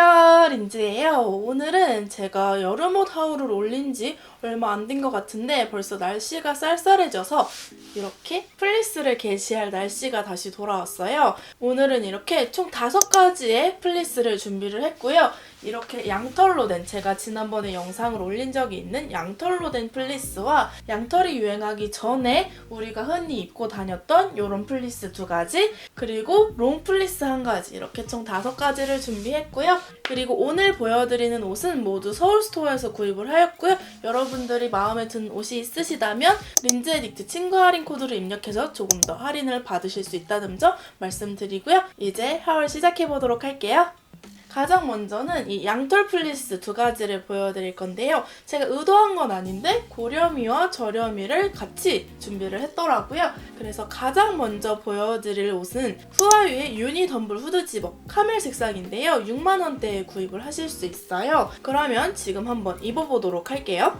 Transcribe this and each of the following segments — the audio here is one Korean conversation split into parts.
안녕하세요 린즈예요. 오늘은 제가 여름옷 하울을 올린 지 얼마 안 된 것 같은데 벌써 날씨가 쌀쌀해져서 이렇게 플리스를 게시할 날씨가 다시 돌아왔어요. 오늘은 이렇게 총 다섯 가지의 플리스를 준비를 했고요 이렇게 양털로 된 제가 지난번에 영상을 올린 적이 있는 양털로 된 플리스와 양털이 유행하기 전에 우리가 흔히 입고 다녔던 이런 플리스 두 가지 그리고 롱 플리스 한 가지 이렇게 총 다섯 가지를 준비했고요. 그리고 오늘 보여드리는 옷은 모두 서울 스토어에서 구입을 하였고요. 여러분들이 마음에 드는 옷이 있으시다면 린즈 에딕트 친구 할인 코드를 입력해서 조금 더 할인을 받으실 수 있다는 점 말씀드리고요. 이제 하울 시작해 보도록 할게요. 가장 먼저는 이 양털 플리스 두 가지를 보여드릴 건데요. 제가 의도한 건 아닌데 고렴이와 저렴이를 같이 준비를 했더라고요. 그래서 가장 먼저 보여드릴 옷은 후아유의 유니 덤블 후드 집업 카멜 색상인데요. 6만 원대에 구입을 하실 수 있어요. 그러면 지금 한번 입어보도록 할게요.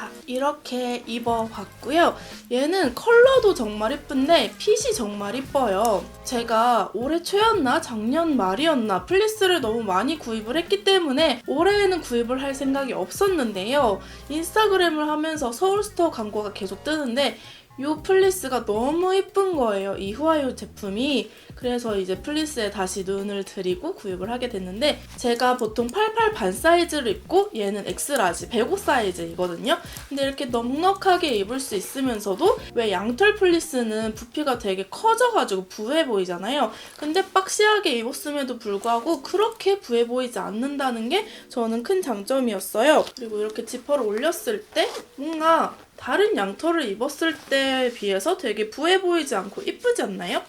자, 이렇게 입어봤고요. 얘는 컬러도 정말 예쁜데 핏이 정말 이뻐요. 제가 올해 초였나 작년 말이었나 플리스를 너무 많이 구입을 했기 때문에 올해에는 구입을 할 생각이 없었는데요. 인스타그램을 하면서 서울스토어 광고가 계속 뜨는데 이 플리스가 너무 예쁜 거예요. 이 후아유 제품이. 그래서 이제 플리스에 다시 눈을 들이고 구입을 하게 됐는데 제가 보통 88 반 사이즈를 입고 얘는 X라지 105 사이즈이거든요. 근데 이렇게 넉넉하게 입을 수 있으면서도 왜 양털 플리스는 부피가 되게 커져가지고 부해 보이잖아요. 근데 박시하게 입었음에도 불구하고 그렇게 부해 보이지 않는다는 게 저는 큰 장점이었어요. 그리고 이렇게 지퍼를 올렸을 때 뭔가 다른 양털을 입었을 때에 비해서 되게 부해 보이지 않고 이쁘지 않나요?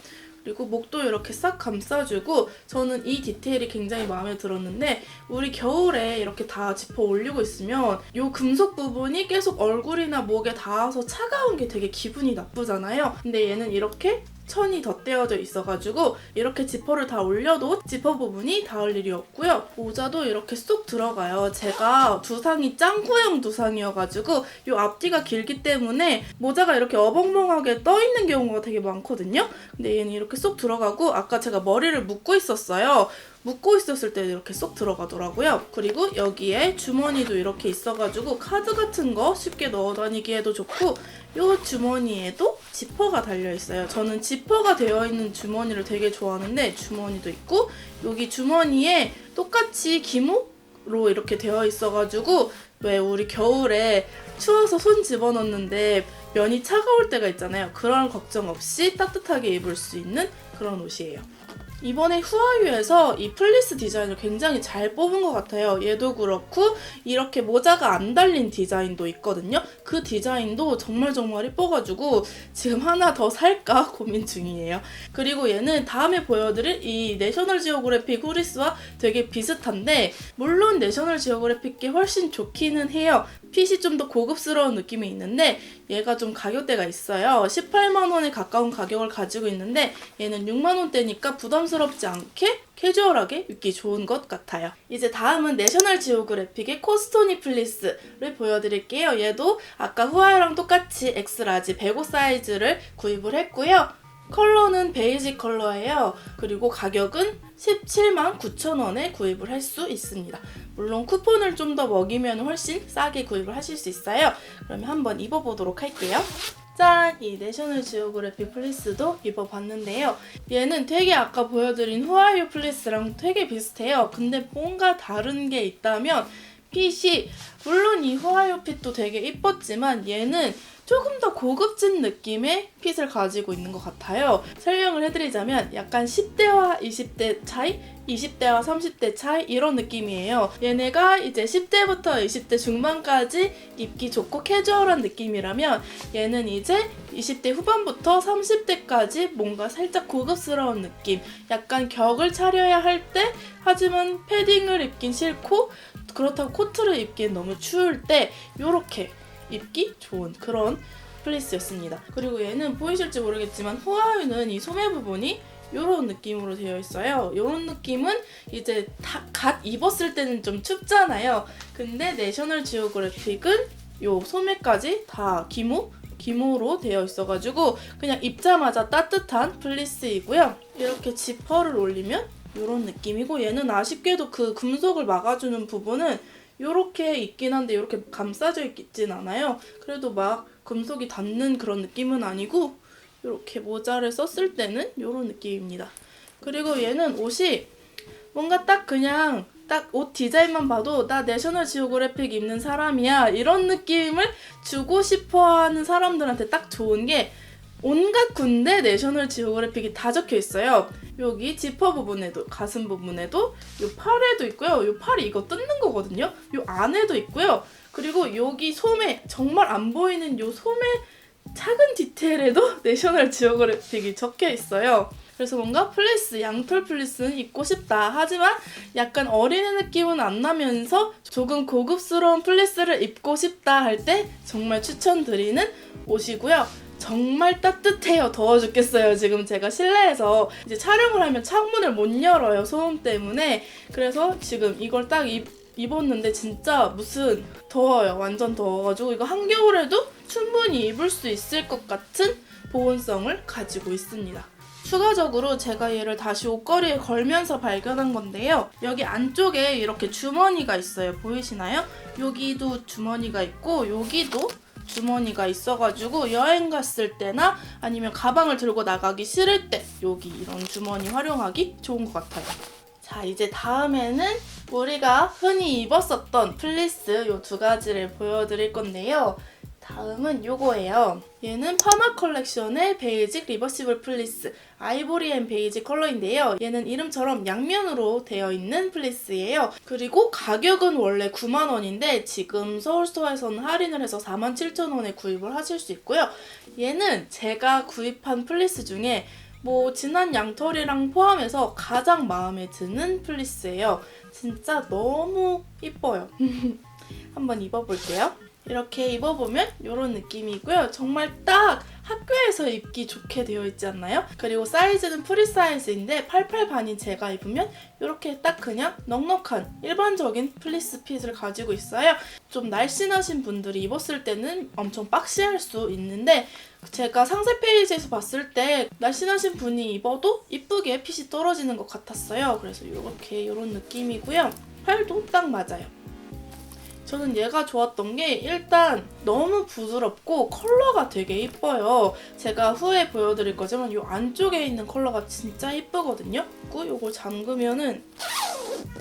그리고 목도 이렇게 싹 감싸주고 저는 이 디테일이 굉장히 마음에 들었는데 우리 겨울에 이렇게 다 짚어 올리고 있으면 이 금속 부분이 계속 얼굴이나 목에 닿아서 차가운 게 되게 기분이 나쁘잖아요. 근데 얘는 이렇게 천이 덧대어져 있어가지고 이렇게 지퍼를 다 올려도 지퍼 부분이 닿을 일이 없고요. 모자도 이렇게 쏙 들어가요. 제가 두상이 짱구형 두상이어가지고 이 앞뒤가 길기 때문에 모자가 이렇게 어벙벙하게 떠 있는 경우가 되게 많거든요. 근데 얘는 이렇게 쏙 들어가고 아까 제가 머리를 묶고 있었어요. 묶고 있었을 때 이렇게 쏙 들어가더라고요. 그리고 여기에 주머니도 이렇게 있어가지고 카드 같은 거 쉽게 넣어 다니기에도 좋고 이 주머니에도 지퍼가 달려 있어요. 저는 지퍼가 되어 있는 주머니를 되게 좋아하는데 주머니도 있고 여기 주머니에 똑같이 기모로 이렇게 되어 있어가지고 왜 우리 겨울에 추워서 손 집어넣는데 면이 차가울 때가 있잖아요. 그런 걱정 없이 따뜻하게 입을 수 있는 그런 옷이에요. 이번에 후아유에서 이 플리스 디자인을 굉장히 잘 뽑은 것 같아요. 얘도 그렇고 이렇게 모자가 안 달린 디자인도 있거든요. 그 디자인도 정말 정말 예뻐가지고 지금 하나 더 살까 고민 중이에요. 그리고 얘는 다음에 보여드릴 이 내셔널 지오그래픽 후리스와 되게 비슷한데 물론 내셔널 지오그래픽이 훨씬 좋기는 해요. 핏이 좀 더 고급스러운 느낌이 있는데 얘가 좀 가격대가 있어요. 18만 원에 가까운 가격을 가지고 있는데 얘는 6만 원대니까 부담스럽지 않게 캐주얼하게 입기 좋은 것 같아요. 이제 다음은 내셔널 지오그래픽의 코스토니 플리스를 보여드릴게요. 얘도 아까 후아유랑 똑같이 X라지 105 사이즈를 구입을 했고요. 컬러는 베이지 컬러예요. 그리고 가격은 17만 9천 원에 구입을 할 수 있습니다. 물론 쿠폰을 좀 더 먹이면 훨씬 싸게 구입을 하실 수 있어요. 그러면 한번 입어보도록 할게요. 짠! 이 내셔널 지오그래픽 플리스도 입어봤는데요. 얘는 되게 아까 보여드린 후아유 플리스랑 되게 비슷해요. 근데 뭔가 다른 게 있다면 핏이 물론 이 후아유 핏도 되게 이뻤지만 얘는 조금 더 고급진 느낌의 핏을 가지고 있는 것 같아요. 설명을 해드리자면 약간 10대와 20대 차이? 20대와 30대 차이? 이런 느낌이에요. 얘네가 이제 10대부터 20대 중반까지 입기 좋고 캐주얼한 느낌이라면 얘는 이제 20대 후반부터 30대까지 뭔가 살짝 고급스러운 느낌. 약간 격을 차려야 할 때 하지만 패딩을 입긴 싫고 그렇다고 코트를 입기엔 너무 추울 때 요렇게 입기 좋은 그런 플리스였습니다. 그리고 얘는 보이실지 모르겠지만 후아유는 이 소매 부분이 이런 느낌으로 되어 있어요. 이런 느낌은 이제 다, 갓 입었을 때는 좀 춥잖아요. 근데 내셔널 지오그래픽은 요 소매까지 다 기모 기모로 되어 있어가지고 그냥 입자마자 따뜻한 플리스이고요. 이렇게 지퍼를 올리면 이런 느낌이고 얘는 아쉽게도 그 금속을 막아주는 부분은 이렇게 있긴 한데 이렇게 감싸져 있진 않아요. 그래도 막 금속이 닿는 그런 느낌은 아니고 이렇게 모자를 썼을 때는 이런 느낌입니다. 그리고 얘는 옷이 뭔가 딱 그냥 딱 옷 디자인만 봐도 나 내셔널 지오그래픽 입는 사람이야 이런 느낌을 주고 싶어하는 사람들한테 딱 좋은 게 온갖 군데 내셔널 지오그래픽이 다 적혀 있어요. 여기 지퍼 부분에도 가슴 부분에도 요 팔에도 있고요. 요 팔이 이거 뜯는 거거든요. 요 안에도 있고요. 그리고 여기 소매 정말 안 보이는 요 소매 작은 디테일에도 내셔널 지오그래픽이 적혀 있어요. 그래서 뭔가 플리스, 양털 플리스는 입고 싶다. 하지만 약간 어린애 느낌은 안 나면서 조금 고급스러운 플리스를 입고 싶다 할 때 정말 추천드리는 옷이고요. 정말 따뜻해요. 더워 죽겠어요. 지금 제가 실내에서 이제 촬영을 하면 창문을 못 열어요. 소음 때문에. 그래서 지금 이걸 딱 입, 입었는데 진짜 무슨 더워요. 완전 더워가지고 이거 한겨울에도 충분히 입을 수 있을 것 같은 보온성을 가지고 있습니다. 추가적으로 제가 얘를 다시 옷걸이에 걸면서 발견한 건데요. 여기 안쪽에 이렇게 주머니가 있어요. 보이시나요? 여기도 주머니가 있고 여기도 주머니가 있어가지고 여행 갔을 때나 아니면 가방을 들고 나가기 싫을 때 여기 이런 주머니 활용하기 좋은 것 같아요. 자 이제 다음에는 우리가 흔히 입었었던 플리스 요두 가지를 보여드릴 건데요. 다음은 요거예요. 얘는 파마 컬렉션의 베이직 리버시블 플리스 아이보리 앤 베이지 컬러인데요. 얘는 이름처럼 양면으로 되어 있는 플리스예요. 그리고 가격은 원래 9만원인데 지금 서울스토어에서는 할인을 해서 47,000원에 구입을 하실 수 있고요. 얘는 제가 구입한 플리스 중에 뭐 진한 양털이랑 포함해서 가장 마음에 드는 플리스예요. 진짜 너무 이뻐요. 한번 입어볼게요. 이렇게 입어보면 이런 느낌이고요. 정말 딱 학교에서 입기 좋게 되어 있지 않나요? 그리고 사이즈는 프리 사이즈인데 88 반인 제가 입으면 이렇게 딱 그냥 넉넉한 일반적인 플리스 핏을 가지고 있어요. 좀 날씬하신 분들이 입었을 때는 엄청 박시할 수 있는데 제가 상세 페이지에서 봤을 때 날씬하신 분이 입어도 이쁘게 핏이 떨어지는 것 같았어요. 그래서 이렇게 이런 느낌이고요. 팔도 딱 맞아요. 저는 얘가 좋았던 게 일단 너무 부드럽고 컬러가 되게 이뻐요. 제가 후에 보여드릴 거지만 이 안쪽에 있는 컬러가 진짜 이쁘거든요. 그리고 이걸 잠그면은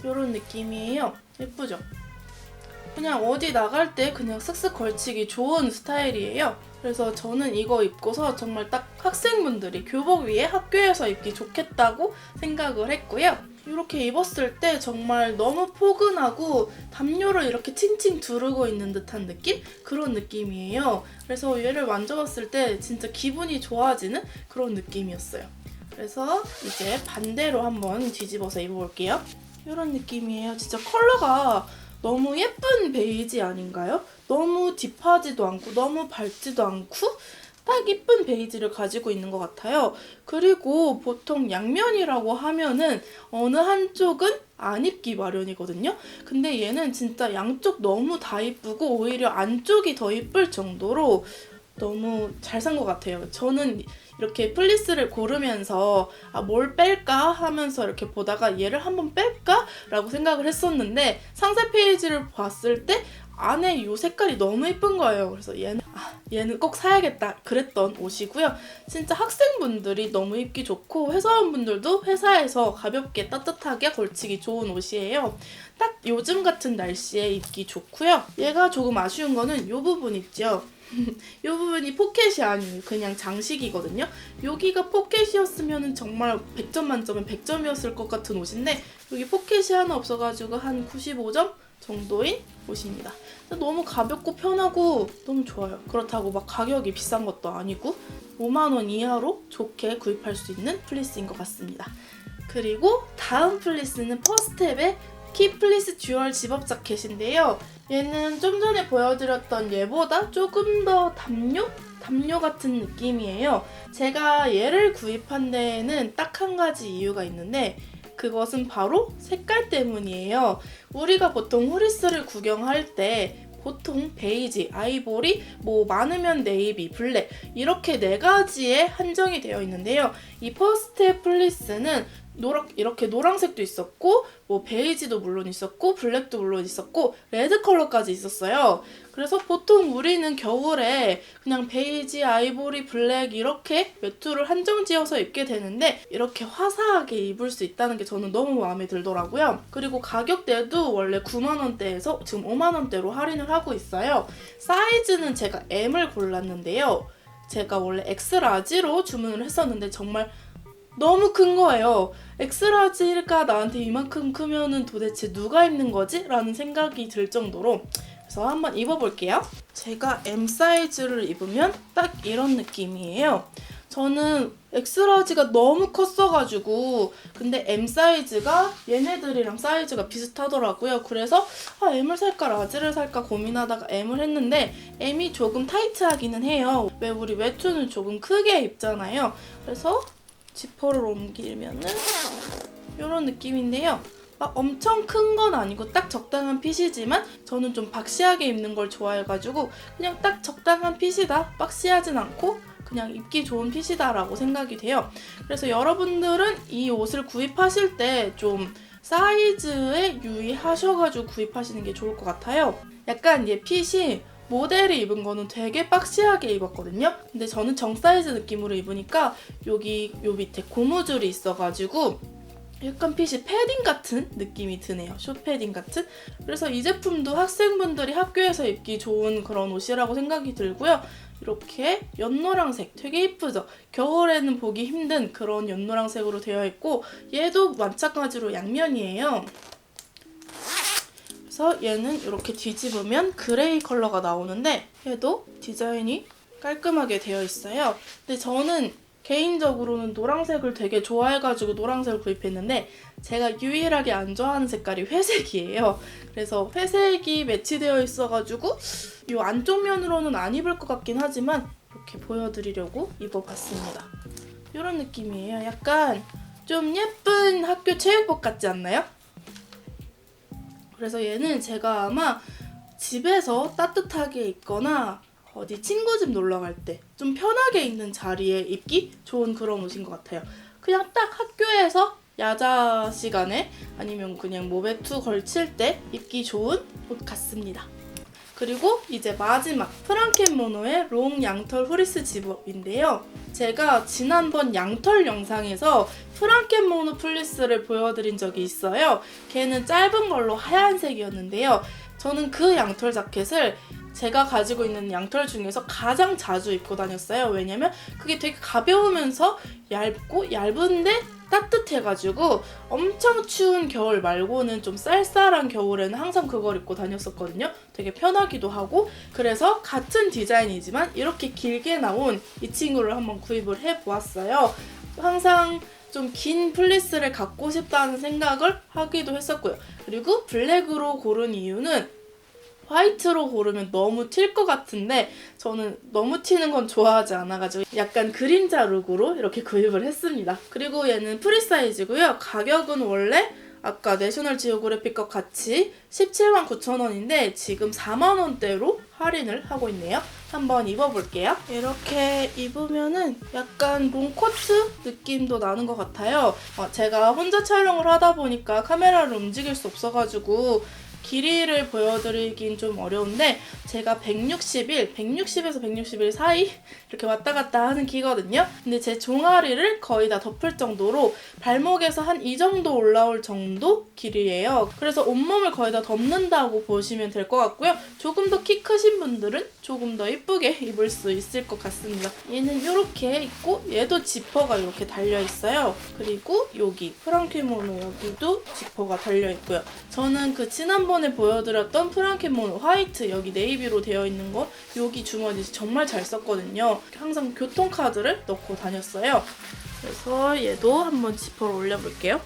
이런 느낌이에요. 예쁘죠? 그냥 어디 나갈 때 그냥 쓱쓱 걸치기 좋은 스타일이에요. 그래서 저는 이거 입고서 정말 딱 학생분들이 교복 위에 학교에서 입기 좋겠다고 생각을 했고요. 이렇게 입었을 때 정말 너무 포근하고 담요를 이렇게 칭칭 두르고 있는 듯한 느낌? 그런 느낌이에요. 그래서 얘를 만져봤을 때 진짜 기분이 좋아지는 그런 느낌이었어요. 그래서 이제 반대로 한번 뒤집어서 입어볼게요. 이런 느낌이에요. 진짜 컬러가 너무 예쁜 베이지 아닌가요? 너무 딥하지도 않고 너무 밝지도 않고 딱 이쁜 베이지를 가지고 있는 것 같아요. 그리고 보통 양면이라고 하면은 어느 한쪽은 안 입기 마련이거든요. 근데 얘는 진짜 양쪽 너무 다 이쁘고 오히려 안쪽이 더 이쁠 정도로 너무 잘 산 것 같아요. 저는 이렇게 플리스를 고르면서 아, 뭘 뺄까 하면서 이렇게 보다가 얘를 한번 뺄까? 라고 생각을 했었는데 상세 페이지를 봤을 때 안에 이 색깔이 너무 예쁜 거예요. 그래서 얘는 아, 얘는 꼭 사야겠다 그랬던 옷이고요. 진짜 학생분들이 너무 입기 좋고 회사원분들도 회사에서 가볍게 따뜻하게 걸치기 좋은 옷이에요. 딱 요즘 같은 날씨에 입기 좋고요. 얘가 조금 아쉬운 거는 이 부분 있죠. 이 부분이 포켓이 아니에요. 그냥 장식이거든요. 여기가 포켓이었으면 정말 100점 만점에 100점이었을 것 같은 옷인데 여기 포켓이 하나 없어가지고 한 95점 정도인 옷입니다. 너무 가볍고 편하고 너무 좋아요. 그렇다고 막 가격이 비싼 것도 아니고 5만원 이하로 좋게 구입할 수 있는 플리스인 것 같습니다. 그리고 다음 플리스는 퍼스텝의 키 플리스 듀얼 집업 자켓인데요. 얘는 좀 전에 보여드렸던 얘보다 조금 더 담요? 담요 같은 느낌이에요. 제가 얘를 구입한 데에는 딱 한 가지 이유가 있는데 그것은 바로 색깔 때문이에요. 우리가 보통 후리스를 구경할 때 보통 베이지, 아이보리, 뭐 많으면 네이비, 블랙 이렇게 네 가지에 한정이 되어 있는데요. 이 퍼스트 플리스는 노랑 이렇게 노란색도 있었고 뭐 베이지도 물론 있었고 블랙도 물론 있었고 레드 컬러까지 있었어요. 그래서 보통 우리는 겨울에 그냥 베이지, 아이보리, 블랙 이렇게 외투를 한정 지어서 입게 되는데 이렇게 화사하게 입을 수 있다는 게 저는 너무 마음에 들더라고요. 그리고 가격대도 원래 9만 원대에서 지금 5만 원대로 할인을 하고 있어요. 사이즈는 제가 M을 골랐는데요. 제가 원래 엑스라지로 주문을 했었는데 정말 너무 큰 거예요. 엑스라지가 나한테 이만큼 크면은 도대체 누가 입는 거지? 라는 생각이 들 정도로 그래서 한번 입어볼게요. 제가 M 사이즈를 입으면 딱 이런 느낌이에요. 저는 엑스라지가 너무 컸어가지고 근데 M 사이즈가 얘네들이랑 사이즈가 비슷하더라고요. 그래서 아, M을 살까 라지를 살까 고민하다가 M을 했는데 M이 조금 타이트하기는 해요. 왜 우리 외투는 조금 크게 입잖아요. 그래서 지퍼를 옮기면은 이런 느낌인데요. 막 엄청 큰 건 아니고 딱 적당한 핏이지만 저는 좀 박시하게 입는 걸 좋아해가지고 그냥 딱 적당한 핏이다. 박시하진 않고 그냥 입기 좋은 핏이다라고 생각이 돼요. 그래서 여러분들은 이 옷을 구입하실 때 좀 사이즈에 유의하셔가지고 구입하시는 게 좋을 것 같아요. 약간 얘 핏이 모델이 입은 거는 되게 박시하게 입었거든요. 근데 저는 정 사이즈 느낌으로 입으니까 여기 요 밑에 고무줄이 있어가지고 약간 핏이 패딩 같은 느낌이 드네요. 숏패딩 같은. 그래서 이 제품도 학생분들이 학교에서 입기 좋은 그런 옷이라고 생각이 들고요. 이렇게 연노랑색 되게 이쁘죠? 겨울에는 보기 힘든 그런 연노랑색으로 되어 있고 얘도 마찬가지로 양면이에요. 그래서 얘는 이렇게 뒤집으면 그레이 컬러가 나오는데 얘도 디자인이 깔끔하게 되어 있어요. 근데 저는 개인적으로는 노란색을 되게 좋아해가지고 노란색을 구입했는데 제가 유일하게 안 좋아하는 색깔이 회색이에요. 그래서 회색이 매치되어 있어가지고 이 안쪽 면으로는 안 입을 것 같긴 하지만 이렇게 보여드리려고 입어봤습니다. 이런 느낌이에요. 약간 좀 예쁜 학교 체육복 같지 않나요? 그래서 얘는 제가 아마 집에서 따뜻하게 입거나 어디 친구 집 놀러 갈 때 좀 편하게 있는 자리에 입기 좋은 그런 옷인 것 같아요. 그냥 딱 학교에서 야자 시간에 아니면 그냥 뭐 외투 걸칠 때 입기 좋은 옷 같습니다. 그리고 이제 마지막 프랑켄모노의 롱 양털 후리스 집업인데요. 제가 지난번 양털 영상에서 프랑켄모노 플리스를 보여드린 적이 있어요. 걔는 짧은 걸로 하얀색이었는데요. 저는 그 양털 자켓을 제가 가지고 있는 양털 중에서 가장 자주 입고 다녔어요. 왜냐면 그게 되게 가벼우면서 얇고 얇은데 따뜻해가지고 엄청 추운 겨울 말고는 좀 쌀쌀한 겨울에는 항상 그걸 입고 다녔었거든요. 되게 편하기도 하고 그래서 같은 디자인이지만 이렇게 길게 나온 이 친구를 한번 구입을 해보았어요. 항상 좀긴 플리스를 갖고 싶다는 생각을 하기도 했었고요. 그리고 블랙으로 고른 이유는 화이트로 고르면 너무 튈 것 같은데 저는 너무 튀는 건 좋아하지 않아가지고 약간 그림자 룩으로 이렇게 구입을 했습니다. 그리고 얘는 프리 사이즈고요. 가격은 원래 아까 내셔널 지오그래픽과 같이 17만 9천 원인데 지금 4만 원대로 할인을 하고 있네요. 한번 입어볼게요. 이렇게 입으면은 약간 롱코트 느낌도 나는 것 같아요. 어, 제가 혼자 촬영을 하다 보니까 카메라를 움직일 수 없어가지고 길이를 보여드리긴 좀 어려운데 제가 161, 160에서 161 사이 이렇게 왔다 갔다 하는 키거든요. 근데 제 종아리를 거의 다 덮을 정도로 발목에서 한 이 정도 올라올 정도 길이에요. 그래서 온몸을 거의 다 덮는다고 보시면 될 것 같고요. 조금 더 키 크신 분들은 조금 더 이쁘게 입을 수 있을 것 같습니다. 얘는 이렇게 있고 얘도 지퍼가 이렇게 달려 있어요. 그리고 여기 프랑케모노 여기도 지퍼가 달려 있고요. 저는 그 지난번 에 보여드렸던 프랑케모노 화이트 여기 네이비로 되어 있는 거 여기 주머니 정말 잘 썼거든요. 항상 교통카드를 넣고 다녔어요. 그래서 얘도 한번 지퍼를 올려볼게요.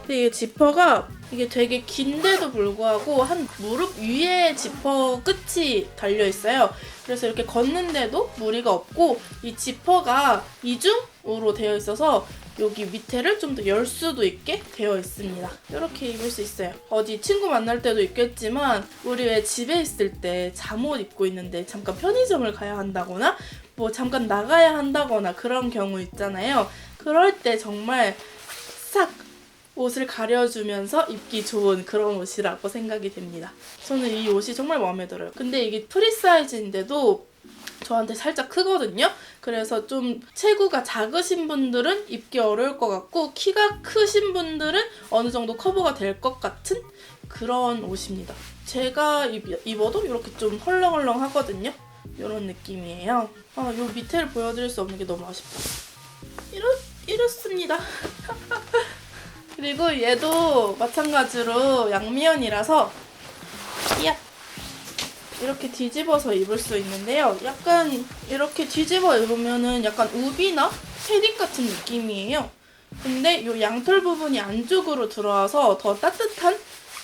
근데 이게 지퍼가 이게 되게 긴데도 불구하고 한 무릎 위에 지퍼 끝이 달려 있어요. 그래서 이렇게 걷는데도 무리가 없고 이 지퍼가 이중으로 되어 있어서 여기 밑에를 좀 더 열 수도 있게 되어 있습니다. 이렇게 입을 수 있어요. 어디 친구 만날 때도 있겠지만 우리 왜 집에 있을 때 잠옷 입고 있는데 잠깐 편의점을 가야 한다거나 뭐 잠깐 나가야 한다거나 그런 경우 있잖아요. 그럴 때 정말 싹 옷을 가려주면서 입기 좋은 그런 옷이라고 생각이 됩니다. 저는 이 옷이 정말 마음에 들어요. 근데 이게 프리 사이즈인데도 저한테 살짝 크거든요. 그래서 좀 체구가 작으신 분들은 입기 어려울 것 같고 키가 크신 분들은 어느 정도 커버가 될 것 같은 그런 옷입니다. 제가 입, 입어도 이렇게 좀 헐렁헐렁 하거든요. 이런 느낌이에요. 아, 요 밑에를 보여드릴 수 없는 게 너무 아쉽다. 이렇, 이렇습니다. 그리고 얘도 마찬가지로 양미연이라서 야 이렇게 뒤집어서 입을 수 있는데요. 약간 이렇게 뒤집어 입으면은 약간 우비나 패딩 같은 느낌이에요. 근데 이 양털 부분이 안쪽으로 들어와서 더 따뜻한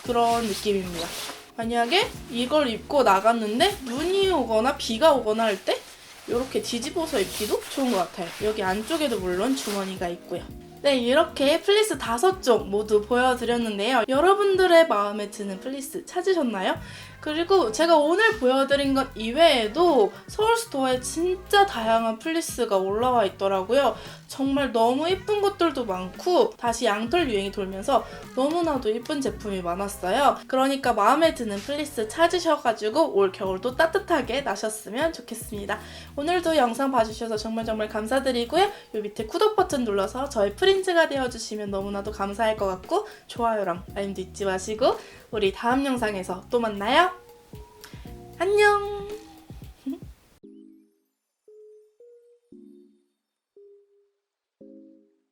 그런 느낌입니다. 만약에 이걸 입고 나갔는데 눈이 오거나 비가 오거나 할 때 이렇게 뒤집어서 입기도 좋은 것 같아요. 여기 안쪽에도 물론 주머니가 있고요. 네, 이렇게 플리스 다섯 종 모두 보여드렸는데요. 여러분들의 마음에 드는 플리스 찾으셨나요? 그리고 제가 오늘 보여드린 것 이외에도 서울 스토어에 진짜 다양한 플리스가 올라와 있더라고요. 정말 너무 예쁜 것들도 많고 다시 양털 유행이 돌면서 너무나도 예쁜 제품이 많았어요. 그러니까 마음에 드는 플리스 찾으셔가지고 올 겨울도 따뜻하게 나셨으면 좋겠습니다. 오늘도 영상 봐주셔서 정말 정말 감사드리고요. 요 밑에 구독 버튼 눌러서 저희 프린즈가 되어주시면 너무나도 감사할 것 같고 좋아요랑 알림도 잊지 마시고 우리 다음 영상에서 또 만나요. 안녕!